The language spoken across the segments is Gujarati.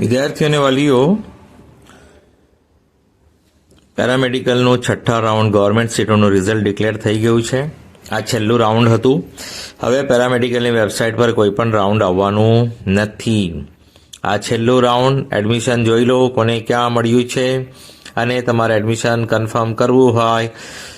વિદ્યાર્થીઓ અને વાલીઓ, પેરામેડિકલનું છઠ્ઠા રાઉન્ડ ગવર્મેન્ટ સીટોનું રિઝલ્ટ ડિક્લેર થઈ ગયું છે. આ છેલ્લું રાઉન્ડ હતું. હવે પેરામેડિકલની વેબસાઇટ પર કોઈ પણ રાઉન્ડ આવવાનું નથી. આ છેલ્લું રાઉન્ડ, એડમિશન જોઈ લો, કોને ક્યાં મળ્યું છે અને તમારે એડમિશન કન્ફર્મ કરવું હોય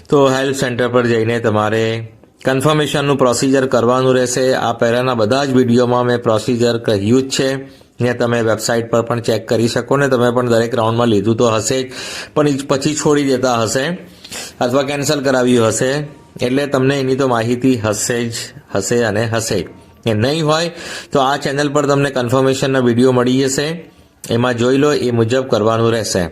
તો હેલ્પ સેન્ટર પર જઈને તમારે કન્ફર્મેશનનું પ્રોસિજર કરવાનું રહેશે. આ પહેલાંના બધા જ વિડીયોમાં મેં પ્રોસિજર કહ્યું જ છે. ને તમે વેબસાઇટ પર પણ ચેક કરી શકો ને તમે પણ દરેક રાઉન્ડમાં લીધું તો હશે જ. પણ પછી છોડી દેતા હશે અથવા કેન્સલ કરાવ્યું હશે. એટલે તમને એની તો માહિતી હશે જ, હશે અને હશે. એ નહીં હોય તો આ ચેનલ પર તમને કન્ફર્મેશનના વીડિયો મળી જશે. એમાં જોઈ લો, એ મુજબ કરવાનું રહેશે.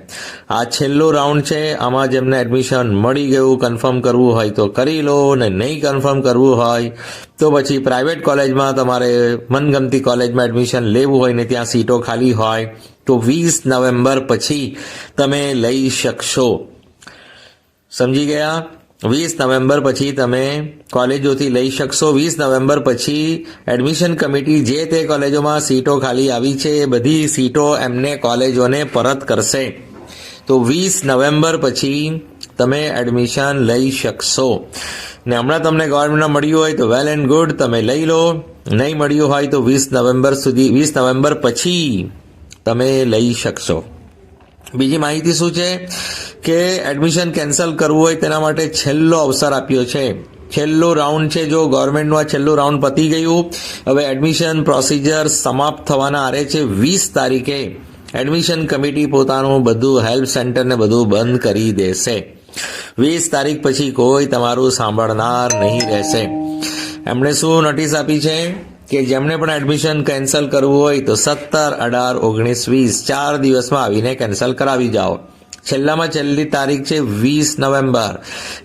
આ છેલ્લો રાઉન્ડ છે, આમાં જેમને એડમિશન મળી ગયું કન્ફર્મ કરવું હોય તો કરી લો, ને નહીં કન્ફર્મ કરવું હોય તો પછી પ્રાઇવેટ કોલેજમાં તમારે મનગમતી કોલેજમાં એડમિશન લેવું હોય ને ત્યાં સીટો ખાલી હોય તો વીસ નવેમ્બર પછી તમે લઈ શકશો. સમજી ગયા? વીસ નવેમ્બર પછી તમે કોલેજોથી લઈ શકશો. વીસ નવેમ્બર પછી એડમિશન કમિટી જે તે કોલેજોમાં સીટો ખાલી આવી છે, એ બધી સીટો એમને કોલેજોને પરત કરશે. તો વીસ નવેમ્બર પછી તમે એડમિશન લઈ શકશો. ને હમણાં તમને ગવર્મેન્ટમાં મળ્યું હોય તો વેલ એન્ડ ગુડ, તમે લઈ લો. નહીં મળ્યું હોય તો વીસ નવેમ્બર સુધી, વીસ નવેમ્બર પછી તમે લઈ શકશો. બીજી માહિતી શું છે કે એડમિશન કેન્સલ કરવું હોય તેના માટે છેલ્લો અવસર આપ્યો છે. છેલ્લો રાઉન્ડ છે જો ગવર્મેન્ટનું આ છેલ્લું રાઉન્ડ પતી ગયું. હવે એડમિશન પ્રોસિજર સમાપ્ત થવાના આરે છે વીસ તારીખે. એડમિશન કમિટી પોતાનું બધું હેલ્પ સેન્ટરને બધું બંધ કરી દેશે. વીસ તારીખ પછી કોઈ તમારું સાંભળનાર નહીં રહેશે. એમણે શું નોટિસ આપી છે? કે જેમણે પણ એડમિશન કેન્સલ કરવું હોય તો સત્તર અઢાર ઓગણીસ વીસ ચાર દિવસમાં આવીને કેન્સલ કરાવી જાઓ. છેલ્લામાં છેલ્લી તારીખ છે વીસ નવેમ્બર.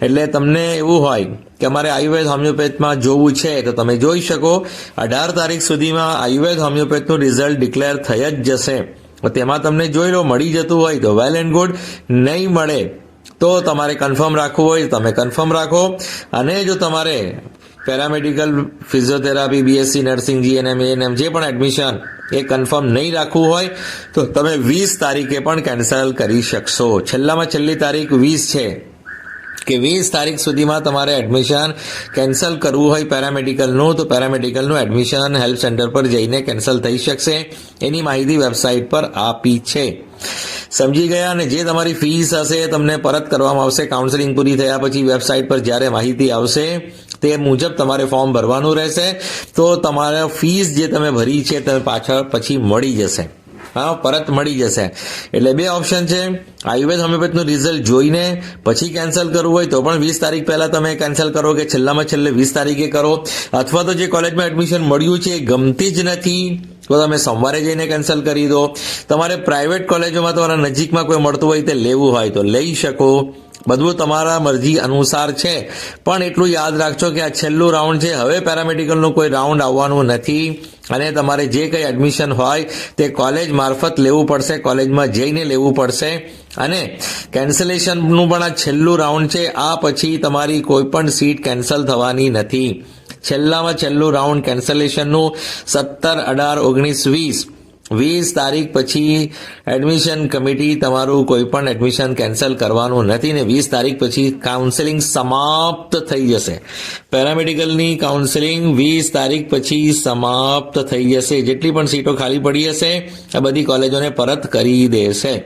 એટલે તમને એવું હોય કે અમારે આયુર્વેદ હોમિયોપેથમાં જોવું છે, તો તમે જોઈ શકો, અઢાર તારીખ સુધીમાં આયુર્વેદ હોમિયોપેથનું રિઝલ્ટ ડિક્લેર થઈ જ જશે. તેમાં તમને જોઈ લો, મળી જતું હોય તો વેલ એન્ડ ગુડ નહીં મળે તો તમારે કન્ફર્મ રાખવું હોય તમે કન્ફર્મ રાખો. અને જો તમારે paramedical, physiotherapy BSc nursing GNM ANM જે પણ એડમિશન એ કન્ફર્મ નહીં રાખવું હોય, તો તમે વીસ તારીખે પણ કેન્સલ કરી શકશો. છેલ્લામાં છેલ્લી તારીખ વીસ છે. કે વીસ તારીખ સુધીમાં તમારે એડમિશન કેન્સલ કરવું હોય પેરામેડિકલનું, તો પેરામેડિકલનું એડમિશન હેલ્પ સેન્ટર પર જઈને કેન્સલ થઈ શકશે. એની માહિતી વેબસાઇટ પર આપી છે. સમજી ગયા અને જે તમારી ફીસ હશે તમને પરત કરવામાં આવશે. કાઉન્સેલિંગ પૂરી થયા પછી વેબસાઇટ પર જ્યારે માહિતી આવશે તે મુજબ તમારે ફોર્મ ભરવાનું રહેશે. તો તમારા ફીસ જે તમે ભરી છે તમે પાછળ પછી મળી જશે. હા, પરત મળી જશે. એટલે બે ઓપ્શન છે. આયુર્વેદ હોમિયોપેથનું રિઝલ્ટ જોઈને પછી કેન્સલ કરવું હોય તો પણ વીસ તારીખ પહેલાં તમે કેન્સલ કરો કે છેલ્લામાં છેલ્લે વીસ તારીખે કરો. અથવા તો જે કોલેજમાં એડમિશન મળ્યું છે એ ગમતી જ નથી, તો તમે સોમવારે જઈને કેન્સલ કરી દો. તમારે પ્રાઇવેટ કોલેજોમાં તમારા નજીકમાં કોઈ મળતું હોય તે લેવું હોય તો લઈ શકો. બધું તમારા મરજી અનુસાર છે. પણ એટલું યાદ રાખજો કે આ છેલ્લું રાઉન્ડ છે. હવે પેરામેડિકલનું કોઈ રાઉન્ડ આવવાનું નથી. અને તમારે જે કંઈ એડમિશન હોય તે કોલેજ મારફત લેવું પડશે. કોલેજમાં જઈને લેવું પડશે. અને કેન્સલેશનનું પણ આ છેલ્લું રાઉન્ડ છે. આ પછી તમારી કોઈ પણ સીટ કેન્સલ થવાની નથી. છેલ્લામાં છેલ્લું રાઉન્ડ કેન્સલેશનનું સત્તર અઢાર ઓગણીસ વીસ. વીસ તારીખ પછી એડમિશન કમિટી તમારું કોઈ પણ એડમિશન કેન્સલ કરવાનું નથી ને વીસ તારીખ પછી કાઉન્સેલિંગ સમાપ્ત થઈ જશે. પેરામેડિકલની કાઉન્સેલિંગ વીસ તારીખ પછી સમાપ્ત થઈ જશે. જેટલી પણ સીટો ખાલી પડી હશે, આ બધી કોલેજોને પરત કરી દેશે.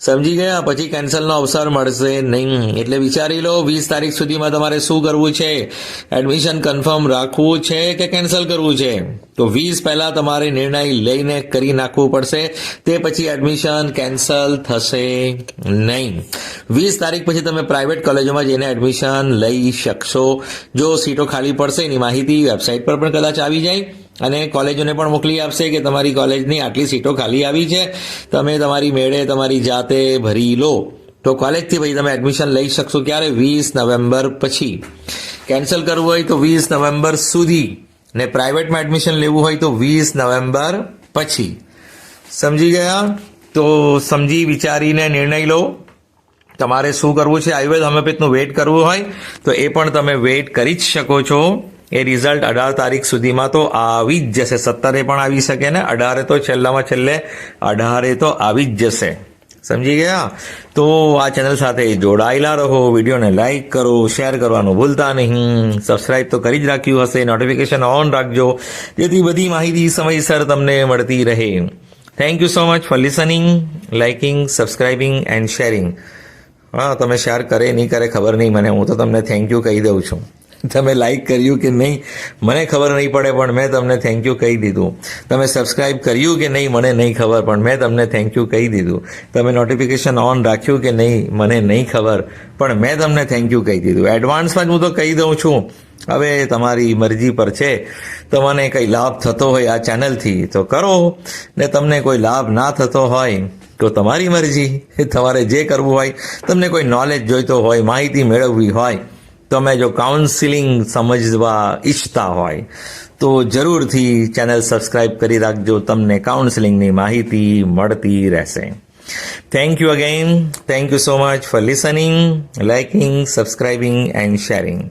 સમજી ગયા, પછી કેન્સલનો અવસર મળશે નહીં. એટલે વિચારી લો, વીસ તારીખ સુધીમાં તમારે શું કરવું છે? એડમિશન કન્ફર્મ રાખવું છે કે કેન્સલ કરવું છે? તો વીસ પહેલાં તમારે નિર્ણય લઈને કરી નાખવું પડશે. તે પછી એડમિશન કેન્સલ થશે નહીં. વીસ તારીખ પછી તમે પ્રાઇવેટ કોલેજોમાં જઈને એડમિશન લઈ શકશો. જો સીટો ખાલી પડશે, એની માહિતી વેબસાઇટ પર પણ કદાચ આવી જાય. અને કોલેજોને પણ મોકલી આપશે કે તમારી કોલેજની આટલી સીટો ખાલી આવી છે. તમે તમારી મેળે તમારી જાતે ભરી લો. તો કોલેજથી પછી તમે એડમિશન લઈ શકશો ક્યારે? વીસ નવેમ્બર પછી. કેન્સલ કરવું હોય તો વીસ નવેમ્બર સુધી. ને પ્રાઇવેટમાં એડમિશન લેવું હોય તો વીસ નવેમ્બર પછી. સમજી ગયા? તો સમજી વિચારીને નિર્ણય લો. તમારે શું કરવું છે? આયુર્વેદ હોમિયોપેથનું વેઇટ કરવું હોય તો એ પણ તમે વેઇટ કરી જ શકો છો. એ રિઝલ્ટ અઢાર તારીખ સુધીમાં તો આવી જ જશે. સત્તરે પણ આવી શકે ને અઢારે તો છેલ્લામાં છેલ્લે અઢારે તો આવી જ જશે. સમજી ગયા? તો આ ચેનલ સાથે જોડાયેલા રહો, વિડીયોને લાઈક કરો, શેર કરવાનું ભૂલતા નહીં. સબસ્ક્રાઇબ તો કરી જ રાખ્યું હશે. નોટિફિકેશન ઓન રાખજો. જેથી બધી માહિતી સમયસર તમને મળતી રહે. Thank you so much for listening liking subscribing and sharing હા, તમે શેર કરે, નહીં કરે, ખબર નહીં મને. હું તો તમને થેન્ક યુ કહી દઉં છું. તમે લાઈક કર્યું કે નહીં, મને ખબર નહીં પડે, પણ મેં તમને થેન્ક યુ કહી દીધું. તમે સબસ્ક્રાઇબ કર્યું કે નહીં, મને નહીં ખબર, પણ મેં તમને થેન્ક યુ કહી દીધું. તમે નોટિફિકેશન ઓન રાખ્યું કે નહીં, મને નહીં ખબર, પણ મેં તમને થેન્ક યુ કહી દીધું. એડવાન્સમાં જ હું તો કહી દઉં છું. હવે તમારી મરજી પર છે. તમને કંઈ લાભ થતો હોય આ ચેનલથી તો કરો. ને તમને કોઈ લાભ ના થતો હોય, તો તમારી મરજી. તમારે જે કરવું હોય, તમને કોઈ નોલેજ જોઈતો હોય, માહિતી મેળવવી હોય તમે જો કાઉન્સિલિંગ સમજવા ઈચ્છતા હોય, તો જરૂરથી ચેનલ સબસ્ક્રાઇબ કરી રાખજો. તમને કાઉન્સિલિંગની માહિતી મળતી રહેશે. Thank you again thank you so much for listening liking subscribing and sharing